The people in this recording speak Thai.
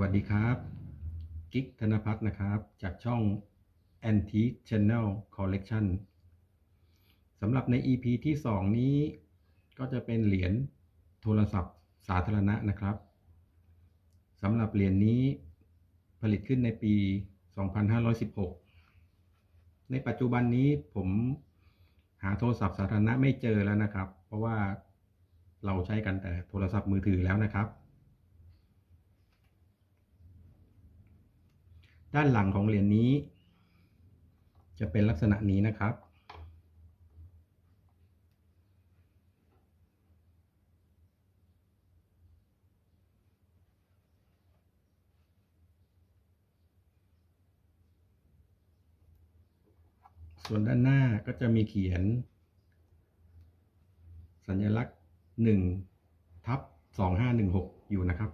วัสดีครับกิ๊กธนพัฒน์นะครับ จากช่อง Antique Channel Collection สำหรับใน EP ที่ 2 นี้ ก็จะเป็นเหรียญโทรศัพท์สาธารณะนะครับสำหรับเหรียญนี้ผลิตขึ้นในปี 2516 ในปัจจุบันนี้ผมหาโทรศัพท์สาธารณะไม่เจอแล้วนะครับ เพราะว่าเราใช้กันแต่โทรศัพท์มือถือแล้วนะครับ ด้านหลังของเหรียญนี้ จะเป็นลักษณะนี้นะครับ ส่วนด้านหน้าก็จะมีเขียน สัญลักษณ์1ทับ2516 อยู่นะครับ